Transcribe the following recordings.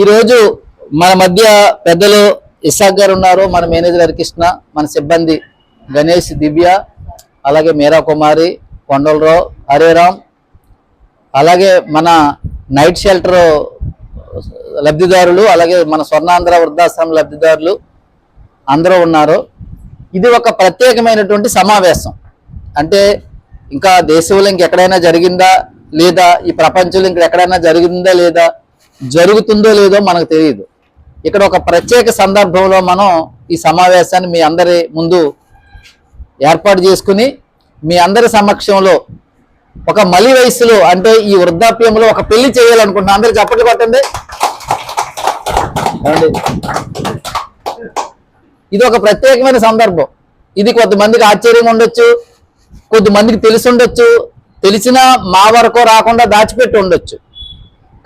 ఈరోజు మన మధ్య పెద్దలు ఇసాక్ గారు ఉన్నారు మన మేనేజర్ హరికృష్ణ మన సిబ్బంది గణేష్ దివ్య అలాగే మీరా కుమారి కొండలరావు హరేరామ్ అలాగే మన నైట్ షెల్టర్ లబ్ధిదారులు అలాగే మన స్వర్ణాంధ్ర వృద్ధాశ్రమం లబ్ధిదారులు అందరూ ఉన్నారు. ఇది ఒక ప్రత్యేకమైనటువంటి సమావేశం. అంటే ఇంకా దేశంలో ఇంకెక్కడైనా జరిగిందా లేదా ఈ ప్రపంచంలో ఇంకెక్కడైనా జరిగిందా లేదా జరుగుతుందో లేదో మనకు తెలియదు ఇక్కడ ఒక ప్రత్యేక సందర్భంలో మనం ఈ సమావేశాన్ని మీ అందరి ముందు ఏర్పాటు చేసుకుని మీ అందరి సమక్షంలో ఒక మలి వయసులో అంటే ఈ వృద్ధాప్యంలో ఒక పెళ్ళి చేయాలనుకుంటున్నాం అందరు చప్పట్లు కొట్టండి. ఇది ఒక ప్రత్యేకమైన సందర్భం. ఇది కొంతమందికి ఆశ్చర్యంగా ఉండొచ్చు కొద్దిమందికి తెలిసి ఉండొచ్చు తెలిసినా మా వరకు రాకుండా దాచిపెట్టి ఉండొచ్చు.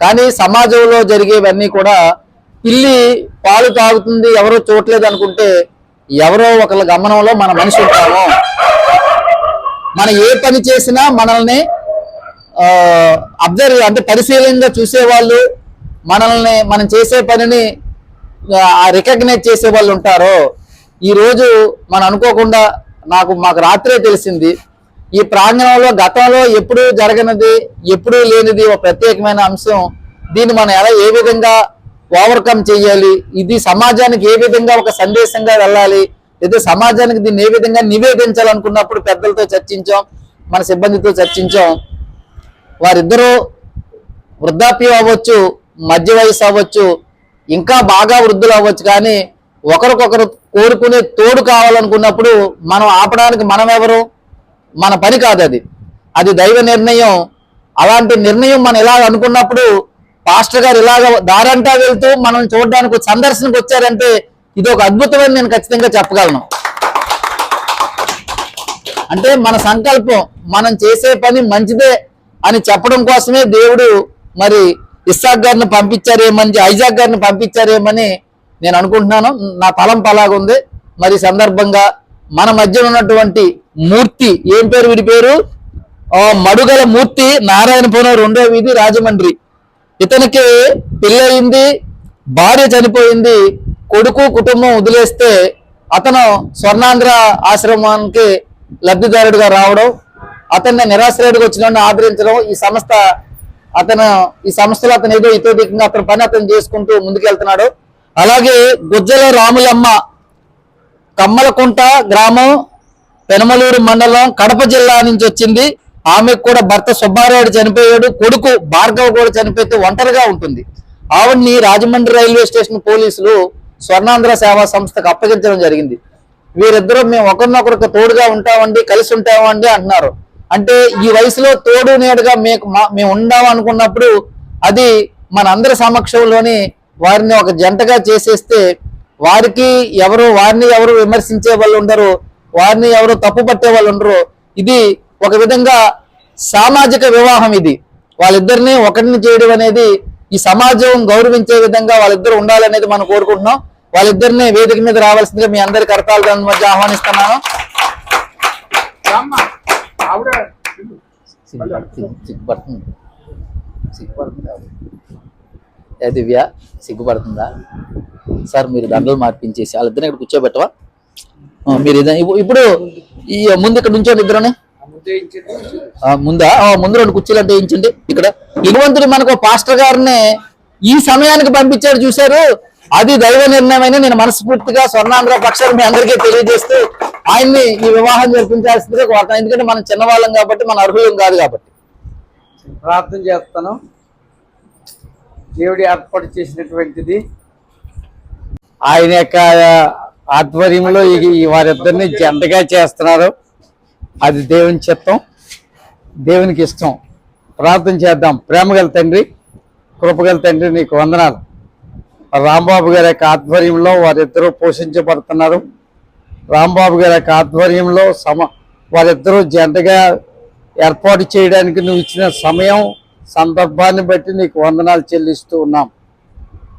కానీ సమాజంలో జరిగేవన్నీ కూడా పిల్లి పాలు తాగుతుంది ఎవరో చూడలేదు అనుకుంటే ఎవరో ఒకళ్ళ గమనంలో మన మనిషి ఉంటాము. మనం ఏ పని చేసినా మనల్ని అబ్జర్వ్ అంటే పరిశీలనగా చూసేవాళ్ళు మనల్ని మనం చేసే పనిని రికగ్నైజ్ చేసే వాళ్ళు ఉంటారో. ఈ రోజు మనం అనుకోకుండా నాకు మాకు రాత్రే తెలిసింది. ఈ ప్రాంగణంలో గతంలో ఎప్పుడూ జరగనిది ఎప్పుడూ లేనిది ఒక ప్రత్యేకమైన అంశం. దీన్ని మనం ఎలా ఏ విధంగా ఓవర్కమ్ చేయాలి? ఇది సమాజానికి ఏ విధంగా ఒక సందేశంగా వెళ్ళాలి? లేదా సమాజానికి దీన్ని ఏ విధంగా నివేదించాలనుకున్నప్పుడు పెద్దలతో చర్చించాం మన సిబ్బందితో చర్చించాం. వారిద్దరూ వృద్ధాప్యం అవ్వచ్చు మధ్య వయసు అవ్వచ్చు ఇంకా బాగా వృద్ధులు అవ్వచ్చు కానీ ఒకరికొకరు కోరుకునే తోడు కావాలనుకున్నప్పుడు మనం ఆపడానికి మనం ఎవరు మన పని కాదు అది. అది దైవ నిర్ణయం. అలాంటి నిర్ణయం మనం ఇలా అనుకున్నప్పుడు పాస్టర్ గారు ఇలాగ దారంటా వెళ్తూ మనం చూడడానికి సందర్శనకు వచ్చారంటే ఇది ఒక అద్భుతమైన నేను ఖచ్చితంగా చెప్పగలను. అంటే మన సంకల్పం మనం చేసే పని మంచిదే అని చెప్పడం కోసమే దేవుడు మరి ఇస్సాక్ గారిని పంపించారేమని ఐజాక్ గారిని పంపించారేమని నేను అనుకుంటున్నాను. నా తలంపు అలాగుంది. మరి సందర్భంగా మన మధ్య ఉన్నటువంటి మూర్తి. ఏం పేరు వీడి పేరు? ఆ, మడుగల మూర్తి నారాయణపురం రెండో వీధి రాజమండ్రి. ఇతనికి పెళ్ళయింది భార్య చనిపోయింది కొడుకు కుటుంబం వదిలేస్తే అతను స్వర్ణాంధ్ర ఆశ్రమానికి లబ్ధిదారుడిగా రావడం అతన్ని నిరాశ్రయుడిగా వచ్చిన ఆదరించడం ఈ సంస్థ అతను ఈ సంస్థలో అతను ఏదో ఇతోధికంగా అతని పని అతను చేసుకుంటూ ముందుకెళ్తున్నాడు. అలాగే గుజ్జల రాములమ్మ కమ్మలకుంట గ్రామం పెనమలూరు మండలం కడప జిల్లా నుంచి వచ్చింది. ఆమెకు కూడా భర్త సుబ్బారాయుడు చనిపోయాడు. కొడుకు భార్గవ్ కూడా చనిపోతే ఒంటరిగా ఉంటుంది. ఆవిడ్ని రాజమండ్రి రైల్వే స్టేషన్ పోలీసులు స్వర్ణాంధ్ర సేవా సంస్థకు అప్పగించడం జరిగింది. వీరిద్దరూ మేము ఒకరినొకరికి తోడుగా ఉంటామండి కలిసి ఉంటామండి అంటున్నారు. అంటే ఈ వయసులో తోడు నేడుగా మీకు మా- మేము ఉండాం అనుకున్నప్పుడు అది మనందరి సమక్షంలోని వారిని ఒక జంటగా చేసేస్తే వారికి ఎవరు వారిని ఎవరు విమర్శించే వాళ్ళు ఉండరు. వారిని ఎవరు తప్పు పట్టే వాళ్ళు ఉండరు. ఇది ఒక విధంగా సామాజిక వివాహం ఇది. వాళ్ళిద్దరిని ఒకటిని చేయడం అనేది ఈ సమాజం గౌరవించే విధంగా వాళ్ళిద్దరు ఉండాలనేది మనం కోరుకుంటున్నాం. వాళ్ళిద్దరిని వేదిక మీద రావాల్సిందిగా మీ అందరి కరతాల మధ్య ఆహ్వానిస్తున్నాను. సిగ్గుపడుతుంది. సిగ్గుపడుతుందా. దివ్య సిగ్గుపడుతుందా? సార్ మీరు దండలు మార్పించేసి వాళ్ళిద్దరిని ఇక్కడ కూర్చోబెట్టవా? మీరు ఇప్పుడు ఈ ముందు ఇక్కడ ఉంచండి ఇద్దరుని. ఆ, ముందా? ముందు రెండు కుర్చీలు అంటే వేయించండి ఇక్కడ. భగవంతుడు మనకు పాస్టర్ గారిని ఈ సమయానికి పంపించాడు చూశారు? అది దైవ నిర్ణయమైన నేను మనస్ఫూర్తిగా స్వర్ణాంధ్ర పక్షాలు మీ అందరికీ తెలియజేస్తూ ఆయన్ని ఈ వివాహం జరిపించాల్సిందిగా కోరుతాను ఎందుకంటే మనం చిన్నవాళ్ళం కాబట్టి మన అర్హులం కాదు కాబట్టి. ప్రార్థన చేస్తాను. దేవుడి ఏర్పాటు చేసినటువంటిది. ఆయన యొక్క ఆధ్వర్యంలో ఈ- వారిద్దరిని జంటగా చేస్తున్నారు. అది దేవుని చిత్తం దేవునికి ఇష్టం. ప్రార్థన చేద్దాం. ప్రేమగల తండ్రి కృపగల తండ్రి నీకు వందనాలు. రాంబాబు గారి యొక్క ఆధ్వర్యంలో వారిద్దరూ పోషించబడుతున్నారు. రాంబాబు గారి యొక్క ఆధ్వర్యంలో సమ వారిద్దరూ జంటగా ఏర్పాటు చేయడానికి నువ్వు ఇచ్చిన సమయం సందర్భాన్ని బట్టి నీకు వందనాలు చెల్లిస్తూ ఉన్నాం.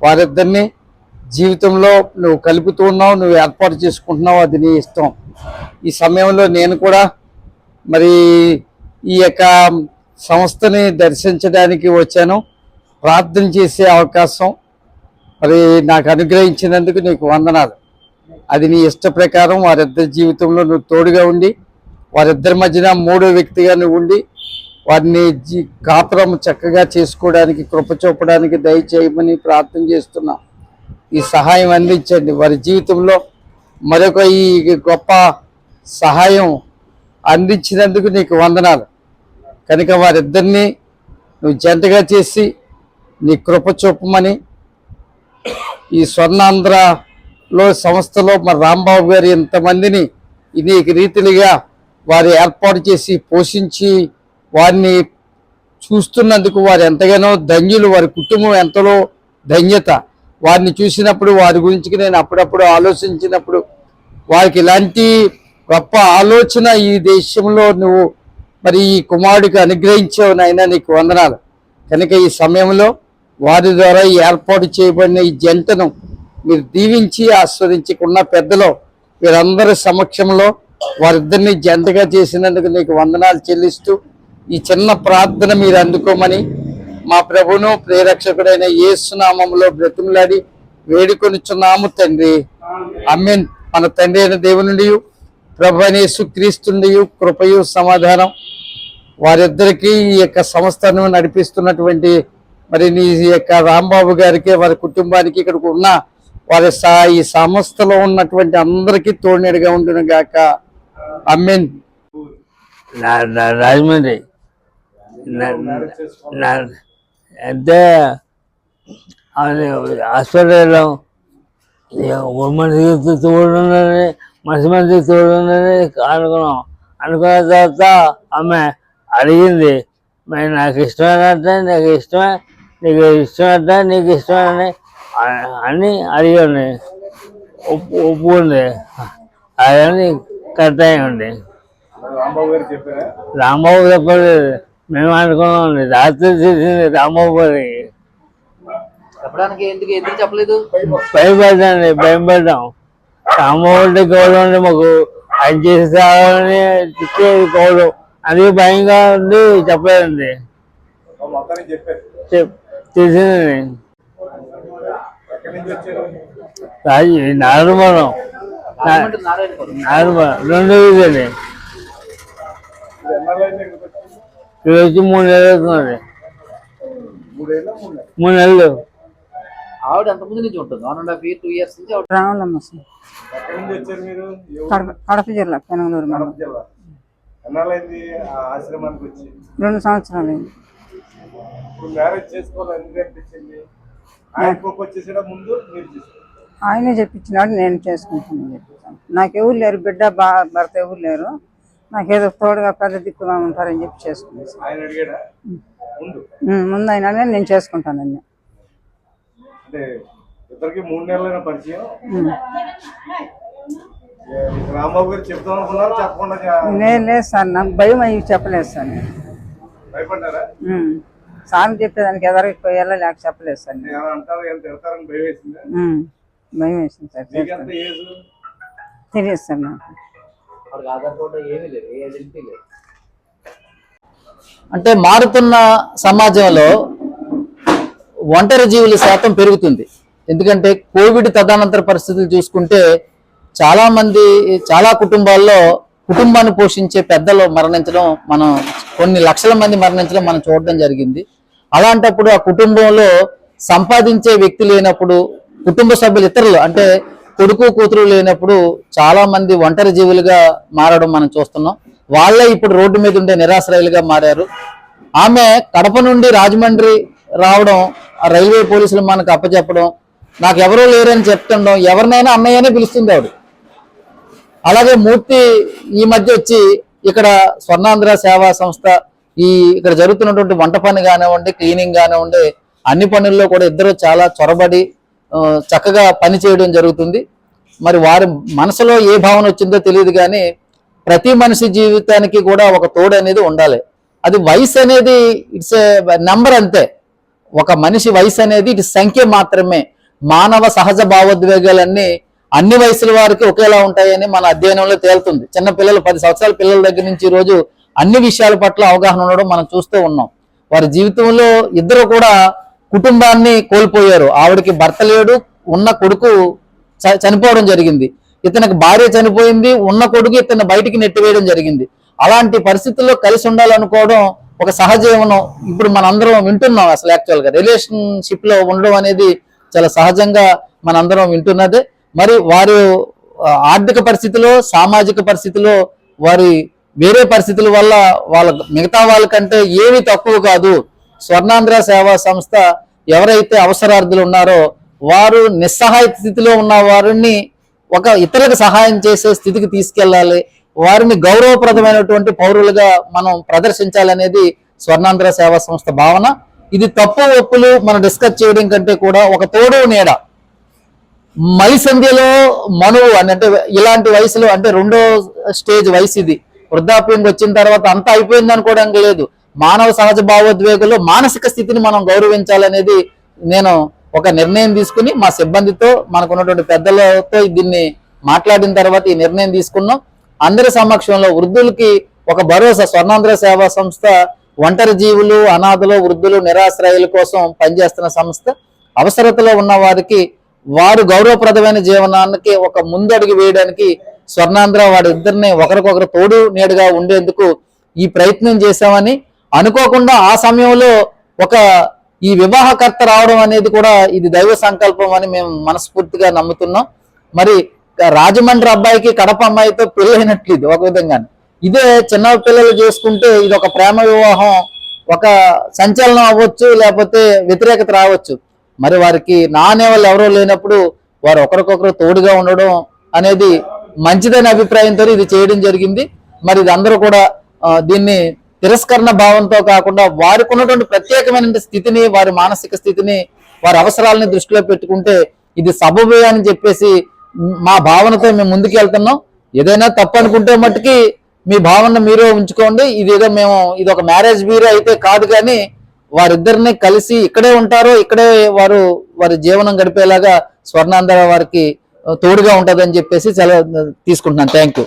వారిద్దరిని జీవితంలో నువ్వు కలుపుతూ ఉన్నావు నువ్వు ఏర్పాటు చేసుకుంటున్నావు అది నీ ఇష్టం. ఈ సమయంలో నేను కూడా మరి ఈ యొక్క సంస్థని దర్శించడానికి వచ్చాను. ప్రార్థన చేసే అవకాశం మరి నాకు అనుగ్రహించినందుకు నీకు వందనాలు. అది నీ ఇష్ట ప్రకారం వారిద్దరి జీవితంలో నువ్వు తోడుగా ఉండి వారిద్దరి మధ్యన మూడో వ్యక్తిగా నువ్వు ఉండి వారిని జీ కాపురం చక్కగా చేసుకోవడానికి కృప చూపడానికి దయచేయమని ప్రార్థన చేస్తున్నాను ఈ సహాయం అందించండి. వారి జీవితంలో మరొక ఈ గొప్ప సహాయం అందించినందుకు నీకు వందనాలు. కనుక వారిద్దరిని నువ్వు జంటగా చేసి నీ కృప చూపమని ఈ స్వర్ణాంధ్రలో సంస్థలో మరి రాంబాబు గారు ఇంతమందిని అనేక రీతిలుగా వారు ఏర్పాటు చేసి పోషించి వారిని చూస్తున్నందుకు వారు ఎంతగానో ధన్యులు. వారి కుటుంబం ఎంతలో ధన్యత. వారిని చూసినప్పుడు వారి గురించి నేను అప్పుడప్పుడు ఆలోచించినప్పుడు వారికి ఇలాంటి గొప్ప ఆలోచన ఈ దేశంలో నువ్వు మరి ఈ కుమారుడికి అనుగ్రహించావు నాయనా నీకు వందనాలు. కనుక ఈ సమయంలో వారి ద్వారా ఏర్పాటు చేయబడిన ఈ జంటను మీరు దీవించి ఆస్వాదించుకున్న పెద్దలో వీరందరి సమక్షంలో వారిద్దరిని జంటగా చేసినందుకు నీకు వందనాలు చెల్లిస్తూ ఈ చిన్న ప్రార్థన మీరు అందుకోమని మా ప్రభును ప్రేరక్షకుడైన ఏసునామంలో బ్రతిమలాడి వేడుకొనిచున్నాము తండ్రి. అమ్మిన్ మన తండ్రి అయిన దేవునుడి ప్రభు అనే యేసుక్రీస్తుండి కృపయు సమాధానం వారిద్దరికీ ఈ యొక్క సంస్థను నడిపిస్తున్నటువంటి మరి నీ యొక్క రాంబాబు గారికి వారి కుటుంబానికి ఇక్కడికి ఉన్న వారి సా ఈ సంస్థలో ఉన్నటువంటి అందరికీ తోడేడుగా ఉండును గాక అమ్మిన్ రాజమండ్రి అంటే అది హాస్పిటల్లో మనిషికి తోడుందని మనిషి మనిషికి తోడుందని అనుకున్నాం. అనుకున్న తర్వాత ఆమె అడిగింది మరి నాకు ఇష్టమైనట్టే నీకు ఇష్టమే నీకు ఇష్టమైతే నీకు ఇష్టమని అని అడిగాను ఒప్పు ఒప్పుకుంది. అదని కరెక్ట్ అయ్యండి రాంబాబు గారు చెప్పారా? రాంబాబు చెప్పలేదు. మేము అనుకున్నాం రాత్రి చేసింది గారి చెప్పడానికి ఎందుకు ఎందుకు చెప్పలేదు? భయపడ్డాండి భయం పడ్డాం రాంబాబు గౌరవం మాకు. ఆయన చేసేవాళ్ళని తిట్టేది గౌరవం అది భయంగా ఉండి చెప్పలేదండి. తెలిసిందండి. నారాయణపురం నారుమరం రెండు ఇదండి. ఇది వచ్చి వచ్చి మూడు నెలలు అవుతుంది మూడు నెలలు. ఆవిడ అంత ముందు నుంచి ఉంటుంది. One and half year two years నుంచి రావులమ్మ? కడప జిల్లా వచ్చి? రెండు సంవత్సరాలు అయింది. ఆయన చెప్పించినాడు నేను చేసుకుంటానని చెప్పాను నాకు ఎవరు లేరు బిడ్డ బా భర్త ఎవరు లేరు. నాకేదో తోడుగా పెద్ద దిక్కుగా ఉంటారని చెప్పి చేసుకున్నాను ఆయన ముందు? అయినా నేను చేసుకుంటానని అంటే ఇద్దరికి మూడు నెలలైన పరిచయం. ఉమ్. ఏ, మీకు రాంబాబు గారు చెప్తాం అనుకున్నారు? చెప్పకుండా చే- లేదు సార్ నాకు భయం అయ్యి చెప్పలేదు సార్ నేను. భయపడ్డారా. సార్ చెప్పేదానికి ఎదరికి పోయేలా లేక చెప్పలేదు సార్ నేను. భయం వేసిందా? సార్ తెలియదు సార్ నాకు. అప్పటికి ఆధార్ కార్డు ఏమీ లేదు ఏ ఐడెంటిటీ లేదు. అంటే మారుతున్న సమాజంలో ఒంటరి జీవుల శాతం పెరుగుతుంది. ఎందుకంటే కోవిడ్ తదనంతర పరిస్థితులు చూసుకుంటే చాలా మంది చాలా కుటుంబాల్లో కుటుంబాన్ని పోషించే పెద్దలు మరణించడం మనం కొన్ని లక్షల మంది మరణించడం మనం చూడడం జరిగింది. అలాంటప్పుడు ఆ కుటుంబంలో సంపాదించే వ్యక్తి లేనప్పుడు కుటుంబ సభ్యులు ఇతరులు అంటే కొడుకు కూతురు లేనప్పుడు చాలా మంది ఒంటరి జీవులుగా మారడం మనం చూస్తున్నాం. వాళ్ళే ఇప్పుడు రోడ్డు మీద ఉండే నిరాశ్రయులుగా మారారు. ఆమె కడప నుండి రాజమండ్రి రావడం రైల్వే పోలీసులు మనకు అప్పచెప్పడం నాకు ఎవరూ లేరని చెప్తుండడం ఎవరినైనా అన్నయ్యనే పిలుస్తుంది ఆవిడ. అలాగే మూర్తి ఈ మధ్య వచ్చి ఇక్కడ స్వర్ణాంధ్ర సేవా సంస్థ ఈ ఇక్కడ జరుగుతున్నటువంటి వంట పని కానివ్వండి క్లీనింగ్ కానివ్వండి అన్ని పనుల్లో కూడా ఇద్దరు చాలా చొరబడి చక్కగా పని చేయడం జరుగుతుంది. మరి వారి మనసులో ఏ భావన వచ్చిందో తెలియదు కానీ ప్రతి మనిషి జీవితానికి కూడా ఒక తోడు అనేది ఉండాలి. అది వయసు అనేది ఇట్స్ ఏ నెంబర్ అంతే. ఒక మనిషి వయసు అనేది ఇటు సంఖ్య మాత్రమే. మానవ సహజ భావోద్వేగాలన్నీ అన్ని వయసుల వారికి ఒకేలా ఉంటాయని మన అధ్యయనంలో తేలుతుంది. చిన్న పిల్లలు పది సంవత్సరాల పిల్లల దగ్గర నుంచి ఈ రోజు అన్ని విషయాల పట్ల అవగాహన ఉండడం మనం చూస్తూ ఉన్నాం. వారి జీవితంలో ఇద్దరు కూడా కుటుంబాన్ని కోల్పోయారు. ఆవిడకి భర్త లేడు ఉన్న కొడుకు చ- చనిపోవడం జరిగింది. ఇతనికి భార్య చనిపోయింది ఉన్న కొడుకు ఇతను బయటికి నెట్టివేయడం జరిగింది. అలాంటి పరిస్థితుల్లో కలిసి ఉండాలనుకోవడం ఒక సహజీవనం. ఇప్పుడు మనందరం వింటున్నాం అసలు యాక్చువల్గా రిలేషన్షిప్లో ఉండడం అనేది చాలా సహజంగా మనందరం వింటున్నదే. మరి వారు ఆర్థిక పరిస్థితిలో సామాజిక పరిస్థితిలో వారి వేరే పరిస్థితుల వల్ల వాళ్ళ మిగతా వాళ్ళకంటే ఏమీ తక్కువ కాదు. స్వర్ణాంధ్ర సేవా సంస్థ ఎవరైతే అవసరార్థులు ఉన్నారో వారు నిస్సహాయ స్థితిలో ఉన్న వారిని ఒక ఇతరులకు సహాయం చేసే స్థితికి తీసుకెళ్ళాలి. వారిని గౌరవప్రదమైనటువంటి పౌరులుగా మనం ప్రదర్శించాలనేది స్వర్ణాంధ్ర సేవా సంస్థ భావన. ఇది తప్పు ఒప్పులు మనం డిస్కస్ చేయడం కంటే కూడా ఒక తోడు నీడ. మలి సంధ్యలో మనువు అని అంటే ఇలాంటి వయసులో అంటే రెండో స్టేజ్ వయసు ఇది. వృద్ధాప్యంకి వచ్చిన తర్వాత అంతా అయిపోయింది అనుకోవడానికి లేదు. మానవ సహజ భావోద్వేగులు మానసిక స్థితిని మనం గౌరవించాలనేది నేను ఒక నిర్ణయం తీసుకుని మా సిబ్బందితో మనకు ఉన్నటువంటి పెద్దలతో దీన్ని మాట్లాడిన తర్వాత ఈ నిర్ణయం తీసుకున్నాం. అందరి సమక్షంలో వృద్ధులకి ఒక భరోసా స్వర్ణాంధ్ర సేవా సంస్థ ఒంటరి జీవులు అనాథలు వృద్ధులు నిరాశ్రయుల కోసం పనిచేస్తున్న సంస్థ. అవసరతలో ఉన్న వారికి వారు గౌరవప్రదమైన జీవనానికి ఒక ముందడుగు వేయడానికి స్వర్ణాంధ్ర వాడి ఇద్దరిని ఒకరికొకరు తోడు నేడుగా ఉండేందుకు ఈ ప్రయత్నం చేశామని అనుకోకుండా ఆ సమయంలో ఒక ఈ వివాహకర్త రావడం అనేది కూడా ఇది దైవ సంకల్పం అని మేము మనస్ఫూర్తిగా నమ్ముతున్నాం. మరి రాజమండ్రి అబ్బాయికి కడప అమ్మాయితో పెళ్ళైనట్లు ఇది ఒక విధంగా ఇదే చిన్న పిల్లలు చేసుకుంటే ఇది ఒక ప్రేమ వివాహం ఒక సంచలనం అవ్వచ్చు లేకపోతే వ్యతిరేకత రావచ్చు. మరి వారికి నానే వాళ్ళు ఎవరో లేనప్పుడు వారు ఒకరికొకరు తోడుగా ఉండడం అనేది మంచిదనే అభిప్రాయంతో ఇది చేయడం జరిగింది. మరి ఇది అందరూ కూడా దీన్ని తిరస్కరణ భావంతో కాకుండా వారికి ఉన్నటువంటి ప్రత్యేకమైన స్థితిని వారి మానసిక స్థితిని వారి అవసరాలని దృష్టిలో పెట్టుకుంటే ఇది సబబే అని చెప్పేసి మా భావనతో మేము ముందుకు వెళ్తున్నాం. ఏదైనా తప్పు అనుకుంటే మట్టుకి మీ భావన మీరే ఉంచుకోండి. ఇది ఏదో మేము ఇది ఒక మ్యారేజ్ బ్యూరో అయితే కాదు కానీ వారిద్దరిని కలిసి ఇక్కడే ఉంటారో. ఇక్కడే వారు వారి జీవనం గడిపేలాగా స్వర్ణాంధ్ర వారికి తోడుగా ఉంటుందని చెప్పేసి చాలా తీసుకుంటున్నాను. Thank you.